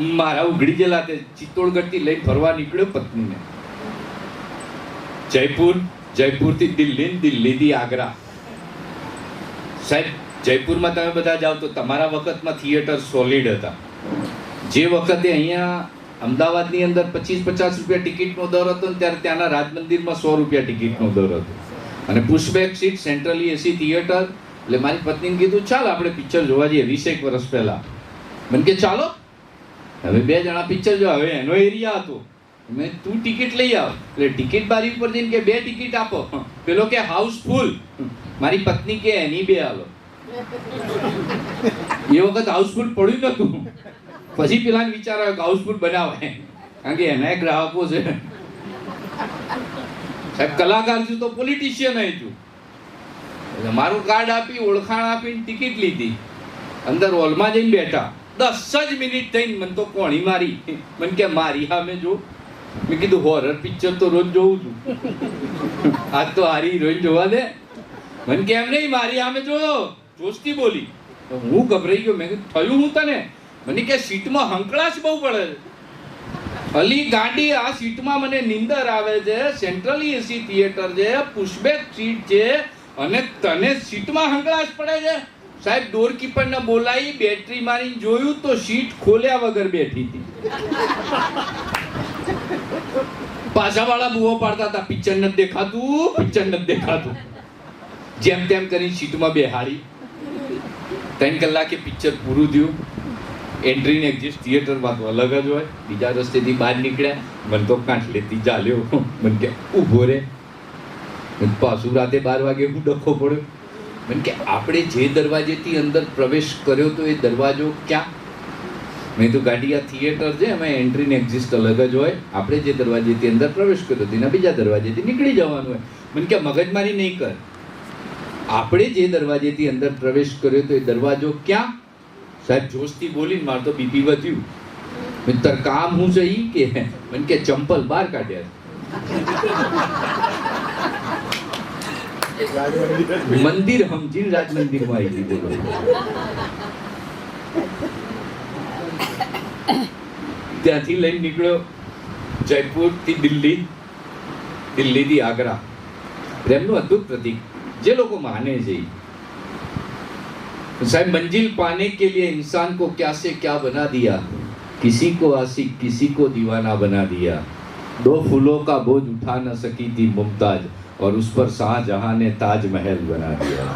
મારા ઉઘડી ગયેલા તે ચિત્તોડગઢથી લઈને ફરવા નીકળ્યો પત્નીને. જયપુર, જયપુરથી દિલ્હી દિલ્હીથી આગ્રા. સાહેબ, જયપુરમાં તમે બધા જાઓ તો તમારા વખતમાં થિયેટર સોલિડ હતા. જે વખતે અહીંયા અમદાવાદની અંદર પચીસ પચાસ રૂપિયા ટિકિટનો દર હતો ને ત્યારે ત્યાંના રાજ મંદિરમાં સો રૂપિયા ટિકિટનો દર હતો. અને pushback seat, centrally AC theatre. એટલે મારી પત્નીને કીધું, ચાલ, આપણે પિક્ચર જોવા જઈએ વીસેક વર્ષ પહેલાં. મને કે, ચાલો. હવે બે જણા પિક્ચર જો હવે એનો એરિયા હતો. મેં તું ટિકિટ લઈ આવ. એટલે ટિકિટ બારી ઉપર જઈને કે બે ટિકિટ આપો. પેલો કે હાઉસફુલ મારી પત્ની કે એની બે આલો એ વખત હાઉસફુલ પડ્યું નતું. પછી પેલા વિચાર આવ્યો કે હાઉસફુલ બનાવે કારણ કે એના ગ્રાહકો છે. સાહેબ, કલાકાર છું તો પોલિટિશિયન છું. એટલે મારું કાર્ડ આપી, ઓળખાણ આપીને ટિકિટ લીધી. અંદર હોલમાં જઈને બેઠા. દસ જ મિનિટ થઈને મને તો કોણી મારી. મને કે, મારી સામે જો. મેં કીધું હોરર પિક્ચર તો રોજ જોઉં છું. આજ તો હારી હિરોઈન જોવા દે. મને કે, એમ નહીં, મારી સામે જો. જોસ્તી બોલી. હું ગભરાઈ ગયો. મેં થયું હું તને? મને કે, સીટમાં હંકળાશ બહુ પડે. અલી ગાડી આ સીટમાં મને નીંદર આવે છે. સેન્ટ્રલી એસી થિયેટર છે પુશબેક સીટ છે, અને તને સીટમાં હંકળાશ પડે છે. સાહેબ ડોરકીપરને બોલાવી બેટરી મારી જોયું તો સીટ ખોલ્યા વગર બેઠી હતી. પાછાવાળા બુઓ પાડતા હતા પિક્ચર નથી દેખાતું પિક્ચર નથી દેખાતું. જેમ તેમ કરી સીટમાં બેહાડી. ત્રણ કલાકે પિક્ચર પૂરું થયું. એન્ટ્રી ને એક્ઝિસ્ટ થિયેટરમાં તો અલગ જ હોય. બીજા રસ્તેથી બહાર નીકળ્યા. મને તો કાંઠ લેતી ચાલ્યો. મને કે, ઊભો રે. પાછું રાતે બાર વાગે હું ડખો પડ્યો. મને કે આપણે જે દરવાજેથી અંદર પ્રવેશ કર્યો તો એ દરવાજો ક્યાં? મેં તો ગાડી આ થિયેટર છે એમાં એન્ટ્રી ને એક્ઝિટ અલગ જ હોય. આપણે જે દરવાજેથી અંદર પ્રવેશ કર્યો, તેના બીજા દરવાજેથી નીકળી જવાનું હોય. મને કે મગજમારી નહીં કર. આપણે જે દરવાજેથી અંદર પ્રવેશ કર્યો તો એ દરવાજો ક્યાં? સાહેબ, જોશથી બોલીને મારે તો બીપી વધ્યું. મિત્ર કામ હું છે કે? મને કે ચંપલ બહાર કાઢ્યા મંદિર સમજીને રાજ મંદિરમાં આવી ગઈ બોલો ત્યાંથી લઈને નીકળ્યો જયપુરથી દિલ્હી દિલ્હીથી આગ્રા પ્રેમનું અદ્ભુત પ્રતીક જે લોકો માને છે ઈ. साहब मंजिल पाने के लिए इंसान को क्या से क्या बना दिया किसी को आशिक किसी को दीवाना बना दिया दो फूलों का बोझ उठा न सकी थी मुमताज और उस पर शाहजहां ने ताजमहल बना दिया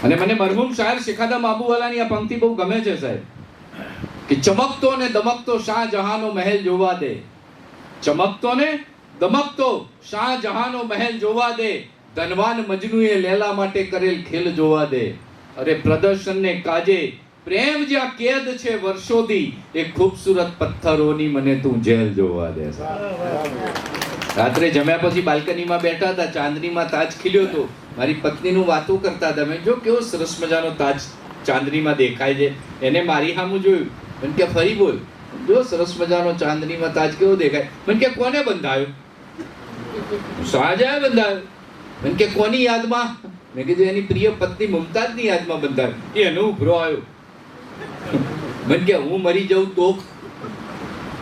અને મને મરહુમ શાયર શિખાદા માબુવાલાની આ પંક્તિ બહુ ગમે છે સાહેબ કે ચમકતો ને દમકતો શાહજહાંનો મહેલ જોવા દે ચમકતો ને દમકતો શાહજહાંનો મહેલ જોવા દે ધનવાન મજનુએ લેલા માટે કરેલ ખેલ જોવા દે અરે પ્રદર્શન ને કાજે પ્રેમ જ્યાં કેદ છે વર્ષોથી એ ખૂબસૂરત પથ્થરોની મને તું જેલ જોવા દે રાત્રે જમ્યા પછી બાલ્કનીમાં બેઠા હતા, ચાંદનીમાં તાજ ખીલ્યો હતો. મારી પત્નીનું વાતો કરતા હતા. મેં જો કેવો સરસ મજાનો તાજ ચાંદનીમાં દેખાય છે. એને મારી સામું જોયું. મને કે ફરી બોલ. જો સરસ મજાનો ચાંદનીમાં તાજ કેવો દેખાય? મને કે કોને બંધાયો? શાહજહાં બંધાયો. મને કે કોની યાદમાં? મેં કીધું, એની પ્રિય પત્ની મુમતાજની યાદમાં બંધાયો. એનો ઉભરો આવ્યો. મને કે હું મરી જાઉં તો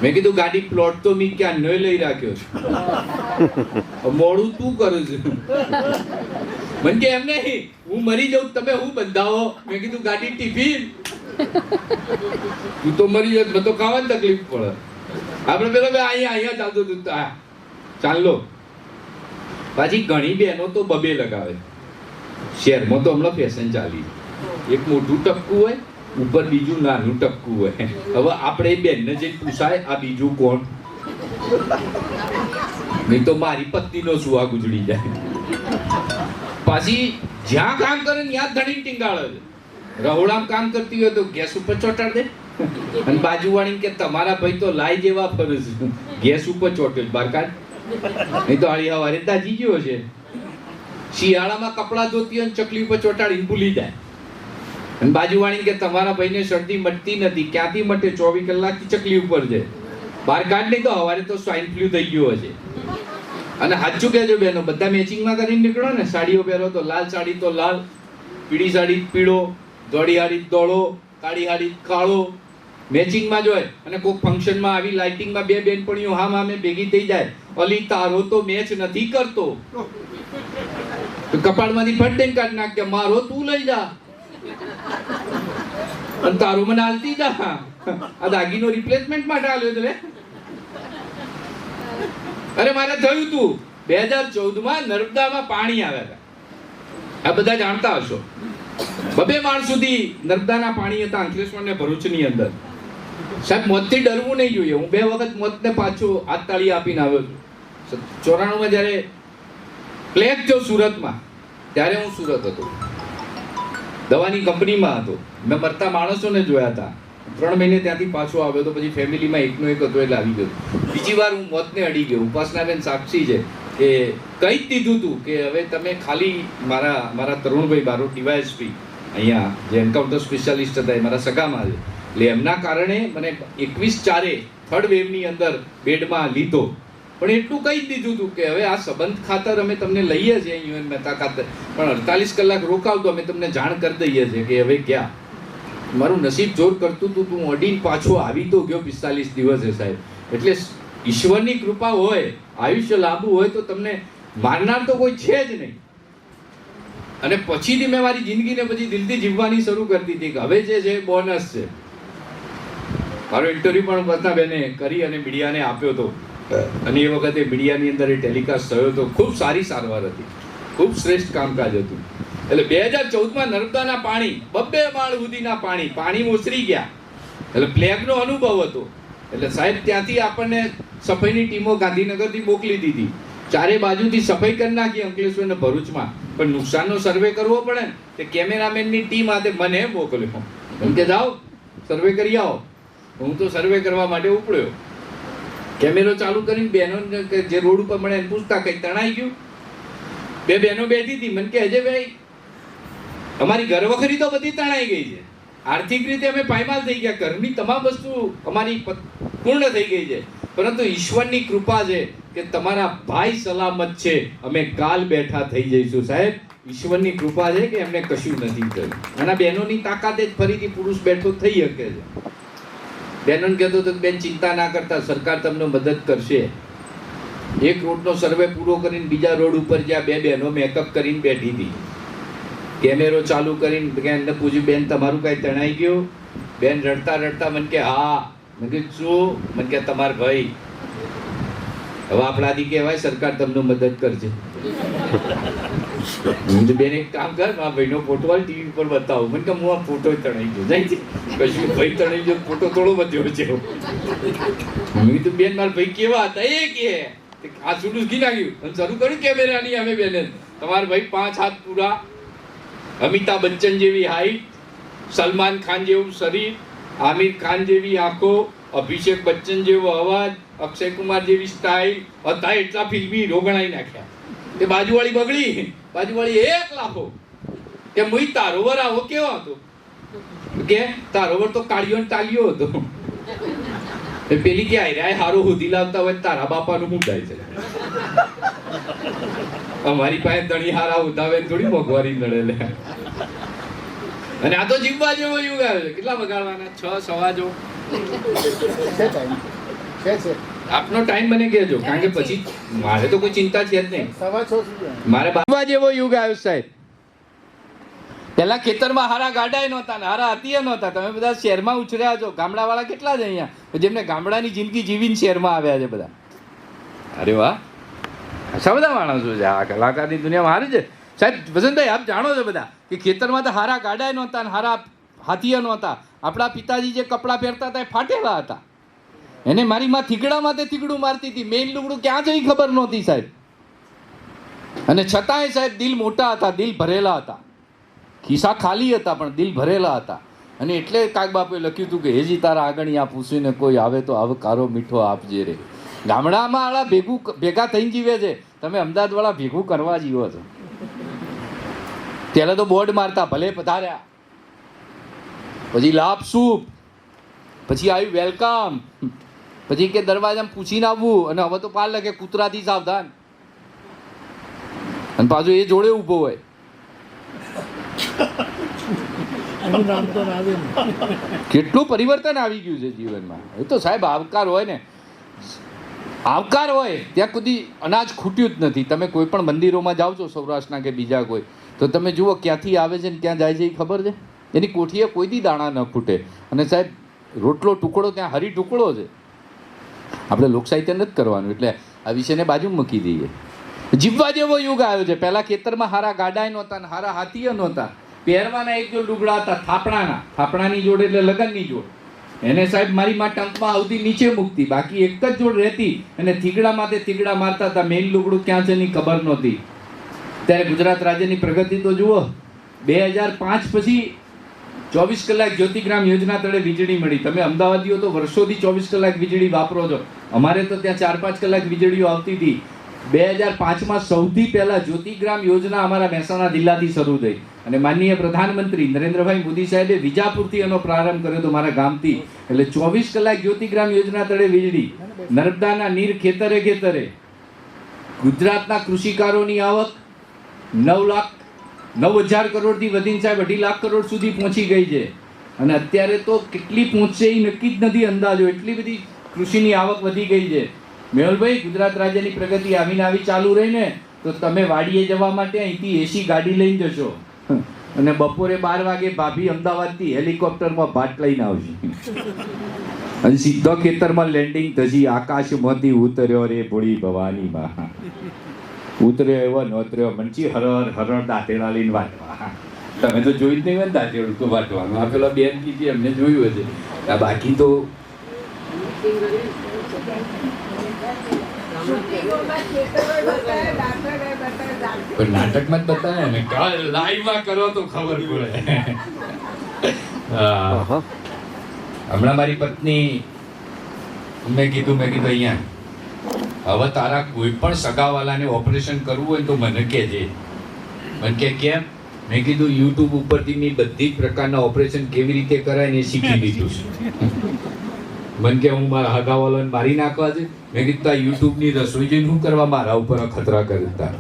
મેં કીધું ગાડી પ્લોટ તો મેં ક્યાં ન લઈ રાખ્યો છે. મોડું તું કરું છું. મને કે એમ નહીં હું મરી જાઉં તમે હું બંધાવો? મેં કીધું ગાડી ટિફિન તું તો મરી જાય મને તો ખાવાની તકલીફ પડે. આપણે પેલો બે અહીંયા અહીંયા ચાલતું હતું. આ ચાલો પાછી ઘણી બહેનો તો બબે લગાવે. શહેરમાં તો હમણાં ફેશન ચાલી. એક મોટું ટપકું હોય ઉપર બીજું નાનું ટપકું હોય. હવે આપણે બેનને જઈને પૂછાય, આ બીજું કોણ? નહીં તો મારી પત્નીનો સુવા ગુજરી જાય. પાછી જ્યાં કામ કરે ને ત્યાં ધણી ટીંગાળે રહોડામાં કામ કરતી હોય તો ગેસ ઉપર ચોટાડ દે. અને બાજુવાળી કે તમારા ભાઈ તો લાઈ જેવા ફરજ. ગેસ ઉપર ચોટ્યો બાર કાઢ નહીં તો આળી હવારે દાજી ગયો છે. શિયાળામાં કપડાં ધોતી હોય ને ચકલી ઉપર ચોટાડીને ભૂલી જાય. અને બાજુવાળી કે તમારા ભાઈને શરદી મટતી નથી, ક્યાંથી મટે? ચોવીસ કલાકથી ચકલી ઉપર છે. બહાર કાઢ નહીં તો હવારે તો સ્વાઇન ફ્લુ થઈ ગયો હશે. અને સાચું કહેજો બેનો બધા મેચિંગમાં કરીને નીકળો ને. સાડીઓ પહેરો તો લાલ સાડી તો લાલ, પીળી સાડી પીળો, ધોળી હાડી ધોળો, કાળી હાડી કાળો. મેચિંગમાં જોઈએ અને કોઈક ફંક્શનમાં આવી લાઇટિંગમાં બે બેનપણીઓ હા હામે ભેગી થઈ જાય. અલી, તારો તો મેચ નથી કરતો. કપાળમાંથી ફટ કાઢ નાખ કે મારો તું લઈ જા. અને તારું મને હાલતી જા આ દાગીનો રિપ્લેસમેન્ટ માટે આલ્યો તો અરે મારે થયું તું. બે હજાર ચૌદમાં નર્મદામાં પાણી આવ્યા હતા. આ બધા જાણતા હશો. બબે માણ સુધી નર્મદાના પાણી હતા અંકલેશ્વર ને ભરૂચની અંદર. સાહેબ, મોતથી ડરવું નહીં જોઈએ. હું બે વખત મોતને પાછો હાથ તાળી આપીને આવ્યો છું. ચોરાણુંમાં જ્યારે પ્લેગ થયો સુરતમાં, ત્યારે હું સુરત હતો. દવાની કંપનીમાં હતો. મેં મરતા માણસોને જોયા હતા. ત્રણ મહિને ત્યાંથી પાછો આવ્યો તો પછી ફેમિલીમાં એકનો એક હતો એટલે આવી ગયો. બીજી વાર હું મોતને અડી ગયો. ઉપાસનાબેન સાક્ષી છે કે કહી જ દીધું હતું કે હવે તમે ખાલી મારા મારા તરુણભાઈ બારો ડીવાયએસપી અહીંયા જે એન્કાઉન્ટર સ્પેશિયાલિસ્ટ હતા એ મારા સગામાં છે. એટલે એમના કારણે મને એકવીસ ચારે થર્ડ વેવની અંદર બેડમાં લીધો. પણ એટલું કહી દીધું હતું કે હવે આ સંબંધ ખાતર અમે તમને લઈએ છીએ યુએન મહેતા ખાતર. પણ અડતાલીસ કલાક રોકાવ તો અમે તમને જાણ કરી દઈએ છીએ કે હવે ક્યાં? મારું નસીબ જોર કરતું હતું, તું અડીને પાછો આવી તો ગયો પિસ્તાલીસ દિવસે સાહેબ. એટલે ઈશ્વરની કૃપા હોય, આયુષ્ય લાંબુ હોય તો તમને મારનાર તો કોઈ છે જ નહીં. અને પછીથી મેં મારી જિંદગીને પછી દિલથી જીવવાની શરૂ કરી દીધી કે હવે જે છે બોનસ છે. મારો ઇન્ટરવ્યુ પણ બધા બેને કરી અને મીડિયાને આપ્યો હતો અને એ વખતે મીડિયાની અંદર એ ટેલિકાસ્ટ થયો હતો. ખૂબ સારી સારવાર હતી. ખૂબ શ્રેષ્ઠ કામકાજ હતું. એટલે બે હજાર ચૌદમાં નર્મદાના પાણી, બબ્બે માળ સુધીના પાણી પાણી ઓસરી ગયા. એટલે પ્લેગનો અનુભવ હતો. એટલે સાહેબ, ત્યાંથી આપણને સફાઈની ટીમો ગાંધીનગરથી મોકલી દીધી. ચારે બાજુથી સફાઈ કરી નાખી અંકલેશ્વર અને ભરૂચમાં. પણ નુકસાનનો સર્વે કરવો પડે ને, તે કેમેરામેનની ટીમ હાથે મને મોકલ્યો. એમ કે, જાઓ, સર્વે કરી આવો. હું તો સર્વે કરવા માટે ઉપડ્યો. કેમેરો ચાલુ કરીને બહેનો જે રોડ ઉપર મળે એને પૂછતા કઈ તણાઈ ગયું? બે બહેનો બેઠી હતી, મને કે અજયભાઈ અમારી ઘરવખરી તો બધી તણાઈ ગઈ છે. આર્થિક રીતે અમે પાયમાલ થઈ ગયા, ઘરની તમામ વસ્તુ અમારી પૂર્ણ થઈ ગઈ છે. પરંતુ ઈશ્વરની કૃપા છે કે તમારા ભાઈ સલામત છે. અમે કાલ બેઠા થઈ જઈશું. સાહેબ, ઈશ્વરની કૃપા છે કે એમને કશું નથી થયું. અને બહેનોની તાકાતે જ ફરીથી પુરુષ બેઠો થઈ શકે છે. બહેનોને કહેતો હતો કે બેન, ચિંતા ના કરતા, સરકાર તમને મદદ કરશે. એક રોડનો સર્વે પૂરો કરીને બીજા રોડ ઉપર જ્યાં બે બહેનો મેકઅપ કરીને બેઠી હતી. કેમેરો ચાલુ કરીને કે એમને પૂછ્યું, બેન, તમારું કાંઈ તણાઈ ગયું? બેન રડતા રડતા મને કે, હા. મેં કીધું, શું? મને કે, તમારા ભાઈ. હવે આપણાથી કહેવાય, સરકાર તમને મદદ કરશે. હું તો બેન એક કામ કર, મારા ભાઈનો ફોટો હાલ ટીવી પર બતાવો. મને કે હું આ ફોટો તણાઈ ગયો. જાય કશું ભાઈ તણાઈ ગયો, ફોટો થોડો વધ્યો છે. મેં તો બેન, મારા ભાઈ કેવા હતા? એ કે આ સુડું ઘી નાખ્યું શરૂ કર્યું કેમેરાની અમે બેને. તમારા ભાઈ પાંચ હાથ પૂરા. અમિતાભ બચ્ચન જેવી હાઈટ સલમાન ખાન જેવું શરીર, આમિર ખાન જેવી આંખો, અભિષેક બચ્ચન જેવો અવાજ, અક્ષય કુમાર જેવી સ્ટાઇલ હતા એટલા ફિલ્મી રોગણાઈ ગણાઈ નાખ્યા. તે બાજુવાળી બગડી. બાજુવાળી એક લાફો કે મુઈ તારોવર આવો કેવો હતો? કે તારોવર તો કાળિયો ને ટાલિયો હતો. પેલી કે આયરા હારો હોધી લાવતા હોય તારા બાપાનું થાય છે? અમારી પાસે ધણી હારા ઉધાવે થોડી મોંઘવારી નડે લે. અને આ તો જીવવા જેવો યુગ આવે છે. કેટલા વગાડવાના? છ, સવા જો. છે છે છે. આપનો ટાઈમ મને કહેજો કારણ કે પછી મારે તો કોઈ ચિંતા છે જ નહીં. સવા છ મારે બાબા જેવો યુગ આવ્યો સાહેબ. પેલા ખેતરમાં હારા ગાડાય નહોતા ને હારા હતીએ નહોતા. તમે બધા શહેરમાં ઉછર્યા છો. ગામડાવાળા કેટલા છે અહીંયા? જેમને ગામડાની જિંદગી જીવીને શહેરમાં આવ્યા છે બધા. અરે વાહ. આશા બધા માણસો છે. આ કલાકારની દુનિયામાં હારી છે. સાહેબ વસંતભાઈ આપ જાણો છો બધા કે ખેતરમાં તો હારા ગાડાય નહોતા ને હારા હાથીએ નહોતા. આપણા પિતાજી જે કપડાં પહેરતા હતા એ ફાટેલા હતા. એને મારી માં થીગડામાં તે થીકડું મારતી હતી. મેઇન લુગડું ક્યાં જઈ ખબર નહોતી સાહેબ. અને છતાંય સાહેબ દિલ મોટા હતા, દિલ ભરેલા હતા. ખિસ્સા ખાલી હતા, પણ દિલ ભરેલા હતા. અને એટલે કાગબાપુએ લખ્યું હતું કે, હેજી તારા આગળ આ પૂછીને કોઈ આવે તો આવો કારો મીઠો આપજે રે. ગામડામાં આળા ભેગું ભેગા થઈને જીવે છે. તમે અમદાવાદવાળા ભેગું કરવા જીવો છો. પહેલાં તો બોર્ડ મારતા, ભલે પધાર્યા. પછી લાભ સૂપ પછી આવ્યું વેલકમ. પછી કે દરવાજામાં પૂછીને આવવું અને હવે તો પાર લખે કૂતરાથી સાવધાન. અને પાછું એ જોડે ઊભો હોય. કેટલું પરિવર્તન આવી ગયું છે જીવનમાં. એ તો સાહેબ આવકાર હોય ને. આવકાર હોય ત્યાં સુધી અનાજ ખૂટ્યું જ નથી. તમે કોઈ પણ મંદિરોમાં જાઓ છો સૌરાષ્ટ્રના કે બીજા કોઈ તો તમે જુઓ ક્યાંથી આવે છે ને ક્યાં જાય છે એ ખબર છે? એની કોઠીએ કોઈ દી દાણા ન ખૂટે. અને સાહેબ રોટલો ટુકડો ત્યાં હરી ટુકડો છે. આપણે લોકસાહિત્ય નથી કરવાનું, એટલે આ વિષયને બાજુ મૂકી દઈએ. જીવવા જેવો યુગ આવ્યો છે. પહેલાં ખેતરમાં હારા ગાડાય નહોતા ને હારા હાથીય નહોતા. પહેરવાના એક જો લુગડા હતા, થાપણાના. થાપણાની જોડ એટલે લગનની જોડ. એને સાહેબ મારી માં ટંકમાં આવતી નીચે મૂકતી. બાકી એક જ જોડ રહેતી અને થીગડા માથે થીગડા મારતા હતા. મેઇન લુગડું ક્યાં છે એની ખબર નહોતી. ત્યારે ગુજરાત રાજ્યની પ્રગતિ તો જુઓ, બે હજાર પાંચ પછી ચોવીસ કલાક જ્યોતિગ્રામ યોજના તળે વીજળી મળી. તમે અમદાવાદીઓ તો વર્ષોથી ચોવીસ કલાક વીજળી વાપરો છો. અમારે તો ત્યાં ચાર પાંચ કલાક વીજળીઓ આવતી હતી. બે હજાર પાંચમાં સૌથી પહેલાં જ્યોતિગ્રામ યોજના અમારા મહેસાણા જિલ્લાથી શરૂ થઈ. અને માનનીય પ્રધાનમંત્રી નરેન્દ્રભાઈ મોદી સાહેબે વિજાપુરથી એનો પ્રારંભ કર્યો હતો મારા ગામથી. એટલે ચોવીસ કલાક જ્યોતિગ્રામ યોજના તળે વીજળી. નર્મદાના નીર ખેતરે ખેતરે. ગુજરાતના કૃષિકારોની આવક નવ લાખ નવ હજાર કરોડથી વધીને સાહેબ અઢી લાખ કરોડ સુધી પહોંચી ગઈ છે. અને અત્યારે તો કેટલી પહોંચશે એ નક્કી જ નથી અંદાજો. એટલી બધી કૃષિની આવક વધી ગઈ છે. મેહુલભાઈ, ગુજરાત રાજ્યની પ્રગતિ આવીને આવી ચાલુ રહી ને તો તમે વાડીએ જવા માટે અહીંથી એસી ગાડી લઈને જશો. અને બપોરે બાર વાગે ભાભી અમદાવાદથી હેલિકોપ્ટરમાં ભાટ લઈને આવશે. અને સીધો ખેતરમાં લેન્ડિંગ થશે. આકાશમાંથી ઉતર્યો રે ભોળી ભવાનીમાં ઉતર્યો એવો નોતર્યો મનચી હરર હરર દાંતેડા લઈને વાંચવા. તમે તો જોઈ જ નહીં હોય ને દાંતેડું તો વાંચવાનું. આ પેલા બેન કીધી એમને જોયું હશે. આ બાકી તો પણ નાટકમાં જ બતાવે ને લાઈવમાં કરો તો ખબર પડે. હા. હમણાં મારી પત્ની મેં કીધું મેં કીધું અહીંયા. હવે તારા કોઈ પણ સગાવાલાને ઓપરેશન કરવું હોય તો મને કહેજે. મને કે, કેમ? મેં કીધું યુટ્યુબ ઉપરથી મેં બધી જ પ્રકારના ઓપરેશન કેવી રીતે કરાય ને શીખી લીધું છે. મને કે, હું મારા હગાવાલાને મારી નાખવા છે? મેં કીધું તા યુટ્યુબની રસોઈ જોઈને શું કરવા મારા ઉપર ખતરા કરતા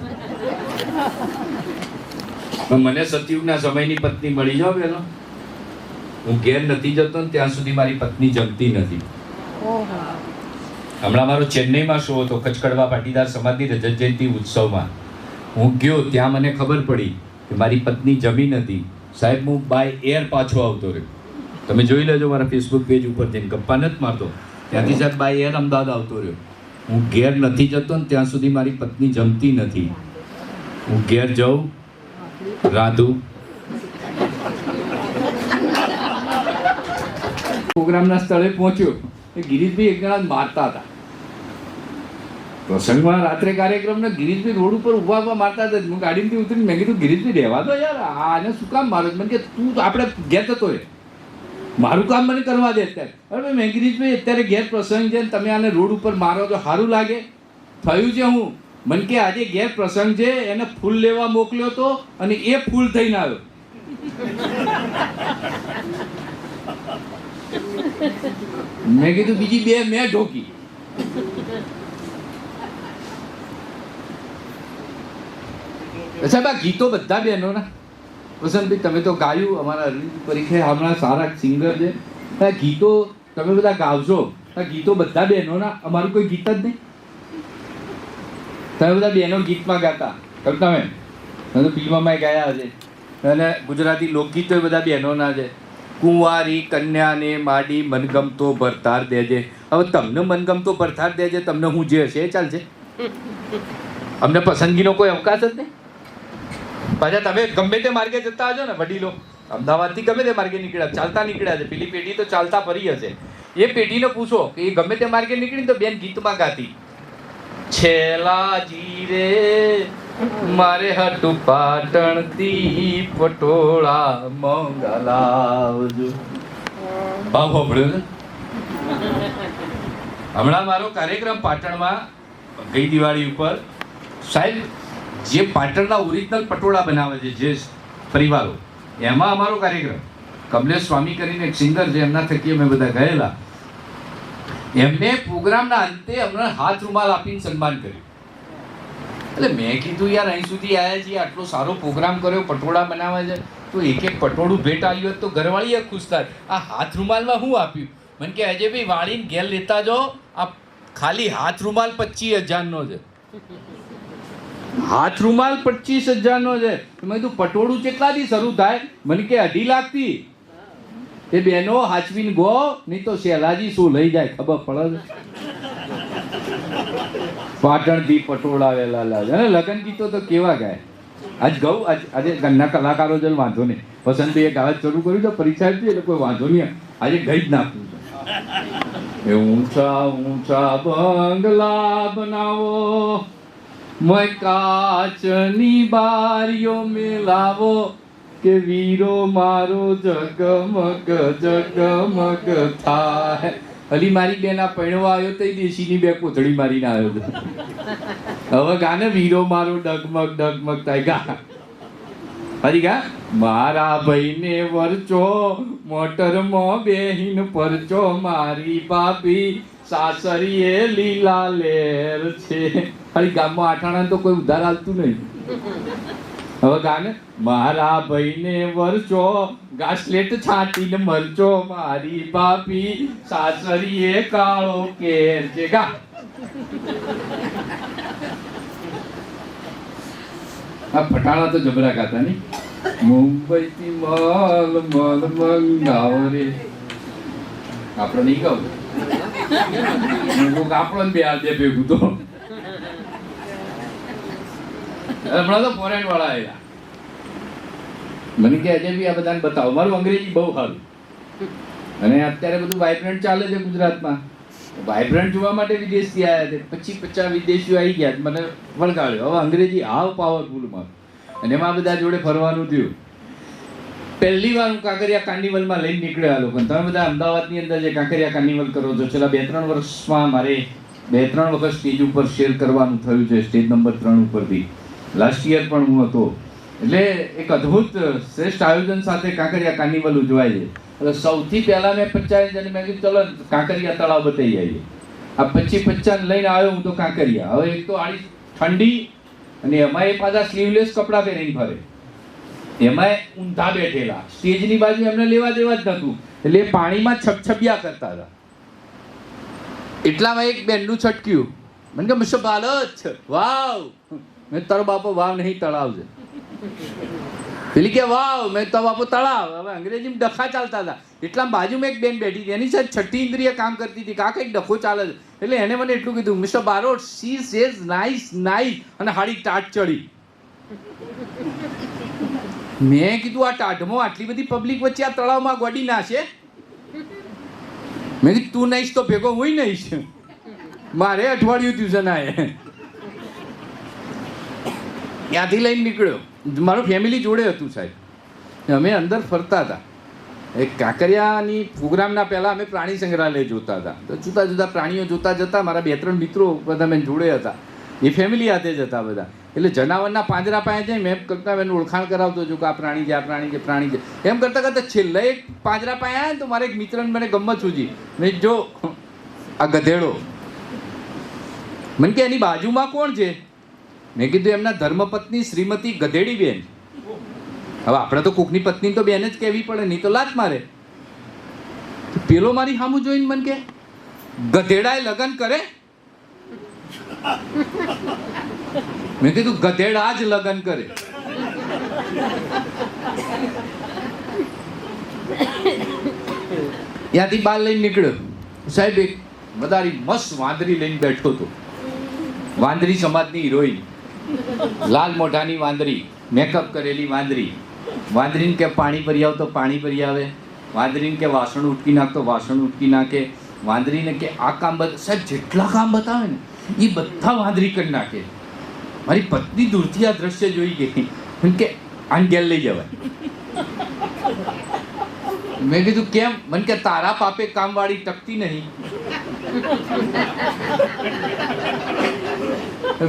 મને સતયુગના સમયની પત્ની મળી જાવ પેલો. હું ઘેર નથી જતો ને ત્યાં સુધી મારી પત્ની જમતી નથી. હમણાં મારો ચેન્નઈમાં શો હતો, કચકડવા પાટીદાર સમાજની રજત જયંતિ ઉત્સવમાં. હું ગયો, ત્યાં મને ખબર પડી કે મારી પત્ની જમી નથી સાહેબ, હું બાય એર પાછો આવતો રહ્યો. તમે જોઈ લેજો મારા ફેસબુક પેજ ઉપર જઈને, ગપ્પા નથી મારતો. ત્યાંથી સાહેબ બાય એર અમદાવાદ આવતો રહ્યો. હું ઘેર નથી જતો ને ત્યાં સુધી મારી પત્ની જમતી નથી. હું ઘેર જાઉં, રાંધું. પ્રોગ્રામના સ્થળે પહોંચ્યો. એ ગિરીશભાઈ એક જણા મારતા હતા. પ્રસંગમાં રાત્રે કાર્યક્રમને ગિરીશભાઈ રોડ ઉપર ઊભા ઊભા મારતા હતા. હું ગાડીમાંથી ઉતરીને મેં કીધું ગિરીશભાઈ રહેવા દો યાર. આને શું કામ મારો? મને કે તું આપણે ઘેર જતો એ મારું કામ મને કરવા દે અત્યારે. અરે મેં ગિરીશભાઈ અત્યારે ઘેર પ્રસંગ છે તમે આને રોડ ઉપર મારો તો સારું લાગે. થયું છે હું. મને કે આજે ઘેર પ્રસંગ છે, એને ફૂલ લેવા મોકલ્યો તો અને એ ફૂલ થઈને આવ્યો. મેં કીધું, બીજી બે મેં ઢોકી. સાહેબ આ ગીતો બધા બહેનોના? વસંતભાઈ તમે તો ગાયું, અમારા અરવિંદ પરીખે હમણાં સારા સિંગર છે. આ ગીતો તમે બધા ગાવશો આ ગીતો બધા બહેનોના, અમારું કોઈ ગીત જ નહીં. તમે બધા બહેનો ગીતમાં ગાતા. તમે તમે? તમે તો ફિલ્મમાં ગયા હશે. અને ગુજરાતી લોકગીતો બધા બહેનોના છે. કુંવારી કન્યાને માડી મનગમતો ભરતાર દેજે. હવે તમને મનગમતો ભરતાર દેજે, તમને હું જે હશે એ ચાલશે. અમને પસંદગીનો કોઈ અવકાશ જ નહીં. પાછા તમે ગમે તે માર્ગે જતા હશો ને વડીલો. અમદાવાદથી ગમે તે માર્ગે નીકળ્યા ચાલતા નીકળ્યા છે. પેલી પેઢી તો ચાલતા ફરી હશે. એ પેઢીને પૂછો કે એ ગમે તે માર્ગે નીકળી તો બેન ગીતમાં ગાતી. છેલા જીરે મારે હટુ પાટણથી પટોળા મંગલાવજો. ભાવ સાંભળ્યો હમણાં મારો કાર્યક્રમ પાટણમાં ગઈ દિવાળી ઉપર. સાહેબ જે પાટણના ઓરિજિનલ પટોળા બનાવે છે, જે પરિવારો, એમાં અમારો કાર્યક્રમ. કમલેશ સ્વામી કરીને એક સિંગર છે, એમના થકી અમે બધા ગયેલા. એમને પ્રોગ્રામના અંતે અમને હાથ રૂમાલ આપીને સન્માન કર્યું. એટલે મેં કીધું, યાર, અહીં સુધી આવ્યા છીએ, આટલો સારો પ્રોગ્રામ કર્યો, પટોળા બનાવે છે, તો એક એક પટોળું ભેટ આવ્યું હોત તો ઘરવાળીએ ખુશ થાય. આ હાથ રૂમાલમાં શું આપ્યું? મને કે અજય ભાઈ, વાળીને ઘેર લેતા જાઓ, આ ખાલી હાથ રૂમાલ પચીસ હજારનો છે. હાથ રૂમાલ પચીસ હજારનો છે. મેં કીધું, પટોળું કેટલાથી શરૂ થાય? મને કે, અઢી લાખથી. એ બેનો, હાચવીને ગો, નહીં તો શેલાજી શું લઈ જાય, ખબર પડે પાટણથી પટોળા વેલા લાગે અને લગ્ન ગીતો તો કેવા ગાય? આજ ગૌ આજ, આજે ઘરના કલાકારો જ વાંધો નહીં. પસંદ એ ગાવા શરૂ કર્યું તો પરીક્ષા આપી એટલે કોઈ વાંધો નહીં આજે ગઈ જ નાખવું છે. એ ઊંચા ઊંચા બંગલા બનાવો. કાચની બારીઓ મેલાવો કે વીરો મારો જગમગ જગમગ થાય અલી મારી બેન, આ પૈણવા આવ્યો તો દેશીની બે કોથળી મારીને આવ્યો હતો. હવે ગાને વીરો મારો ડગમગ ડગમગ થાય. ગા. હરી ગા. મારા ભાઈને વરચો મોટરમાં બેહીન પરચો, મારી બાપી સાસરીએ લીલા લેર છે. હરી ગામમાં આઠાણા તો કોઈ ઉધાર હાલતું નહીં. હવે ગાને મારા ભાઈને વરચો ગાસલેટ છાંટીને મરચો મારી બાપી સાસરીએ કાળો કેર છે. ગા. આ ફટાણા તો જબરા ગાતા નહીં. મુંબઈથી મલ મલ મંગાવ રે આપણે નહીં ગાવ આપણો બે આજે બે ભેગું તો. હમણાં તો ફોરેન વાળા આવ્યા મને કે આજે બી આ બધાને બતાવો. મારું અંગ્રેજી બહુ સારું. અને અત્યારે બધું વાઇબ્રન્ટ ચાલે છે ગુજરાતમાં. વાઇબ્રન્ટ જોવા માટે વિદેશથી આવ્યા છે. પછી પચાસ વિદેશીઓ આવી ગયા મને વળગાડ્યો. હવે અંગ્રેજી હાવ પાવરફુલમાં અને એમાં બધા જોડે ફરવાનું થયું. પહેલી વાર હું કાંકરિયા કાર્નિવલમાં લઈને નીકળ્યા લોકો તમે બધા અમદાવાદની અંદર જે કાંકરિયા કાર્નિવલ કરો છો, છેલ્લા બે ત્રણ વર્ષમાં મારે બે ત્રણ વખત સ્ટેજ ઉપર શેર કરવાનું થયું છે. સ્ટેજ નંબર ત્રણ ઉપરથી. લાસ્ટ યર પણ હું હતો. એટલે એક અદ્ભુત, શ્રેષ્ઠ આયોજન સાથે કાંકરિયા કાર્નિવલ ઉજવાય છે. એટલે સૌથી પહેલા મેં પંચાયત હજારની મેં કીધું, ચલો, કાંકરિયા તળાવ બતાવી આવીએ આ પચીસ પચાસ લઈને આવ્યો હું તો કાંકરિયા. હવે એક તો આડી ઠંડી અને એમાં એ પાછા સ્લીવલેસ કપડાં પહેરીને ફરે. એમાં ઊંધા બેઠેલા. સ્ટેજની બાજુ એમને લેવા દેવા જ નહોતું. એટલે પાણીમાં છપછપિયા કરતા હતા. એટલામાં એક બેનનું છટક્યું. મને કે મિસ્ટર બાલચ વાવ. મેં તારો બાપો વાવ નહીં તળાવ છે પેલી કે વાવ, મેં તો બાપો તળાવ. હવે અંગ્રેજીમાં ડખા ચાલતા હતા. એટલા બાજુમાં એક બેન બેઠી હતી. એની સાથે છઠ્ઠી ઇન્દ્રિય કામ કરતી હતી. કાં કંઈક ડખો ચાલે છે. એટલે એને મને એટલું કીધું mister Barot she says nice nice અને હાડી ટાટ ચડી. મેં કીધું, આ ટાઢમાં આટલી બધી પબ્લિક વચ્ચે આ તળાવમાં ગોડી નાશે? મેં કીધું, તું નહીશ તો ભેગો હું નહીશ. મારે અઠવાડિયું ટ્યુશન આયે. ત્યાંથી લઈને નીકળ્યો. મારું ફેમિલી જોડે હતું સાહેબ. અમે અંદર ફરતા હતા. એ કાંકરિયાની પ્રોગ્રામના પહેલાં અમે પ્રાણી સંગ્રહાલય જોતા હતા. તો જુદા જુદા પ્રાણીઓ જોતા જતા મારા બે ત્રણ મિત્રો બધા મેં જોડે હતા. એ ફેમિલી હાથે જ હતા બધા. એટલે જનાવરના પાંજરા પાસે જઈ મેં કરતા મેં ઓળખાણ કરાવતો છું કે આ પ્રાણી છે, આ પ્રાણી છે પ્રાણી છે. એમ કરતાં કરતાં છેલ્લે એક પાંજરા આવ્યા તો મારે એક મિત્રને મને ગમત સૂજી. મેં જો, આ ગધેડો. મને કે, એની બાજુમાં કોણ છે? મેં કીધું એમના ધર્મપત્ની શ્રીમતી ગધેડી બેન. હવે આપણે તો કુકની પત્ની તો બેન જ કહેવી પડે, નહીં તો લાત મારે. પેલો મારી સામું જોઈને મને કે, ગધેડાએ લગ્ન કરે? મેં કીધું, ગધેડા જ લગ્ન કરે. ત્યાંથી બાર લઈને નીકળ્યો. સાહેબ, એક વધારી મસ્ત વાંદરી લઈને બેઠો હતો. વાંદરી સમાજની હિરોઈન લાલ મોઢાની વાંદરી મેકઅપ કરેલી વાંદરી. વાંદરીને કે પાણી ભરી આવ તો પાણી ભરી આવે. વાંદરીને કે વાસણ ઉટકી નાખ તો વાસણ ઉટકી નાખે. વાંદરીને કે આ કામ બતા સાહેબ, જેટલા કામ બતાવે ને, એ બધા વાંદરી કરી નાખે. મારી પત્ની દૂરથી આ દ્રશ્ય જોઈ ગઈ. મને કે, આને ઘેર લઈ જવાય. મેં કીધું, કેમ? મને કે, તારા પાપે કામવાળી ટકતી નહીં.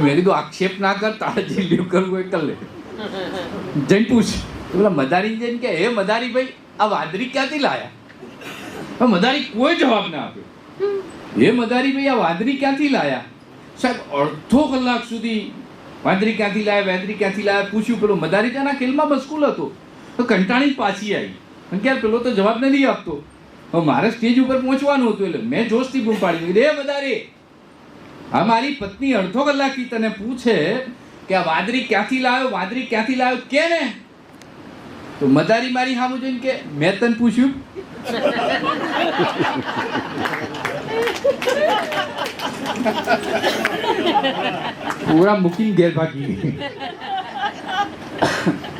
મેં કીધું, આક્ષેપ ના કર તારે જે લીવ કરવું કર લે. જઈને પૂછ પેલા મદારી જઈને કે હે મદારી ભાઈ, આ વાદરી ક્યાંથી લાયા? મદારી કોઈ જવાબ ના આપ્યો હે મદારી ભાઈ, આ વાંદરી ક્યાંથી લાયા? સાહેબ, અડધો કલાક સુધી વાંદરી ક્યાંથી લાયા, વાંદરી ક્યાંથી લાયા, પૂછ્યું. પેલો મદારી ત્યાંના ખેલમાં મશગુલ હતો. તો કંટાળી પાછી આવી. યાર પેલો તો જવાબ નથી આપતો. મારે સ્ટેજ ઉપર પહોંચવાનું હતું એટલે મેં જોશથી બૂમ પાડી રે વધારે. આ મારી પત્ની અડધો કલાકથી તને પૂછે કે આ વાદળી ક્યાંથી લાવ્યો, વાદળી ક્યાંથી લાવ્યો કે ને તો મદારી મારી સામું જોઈને કે, મેં તને પૂછ્યું. પૂરા મૂકીને ઘેર ભાગી ગઈ.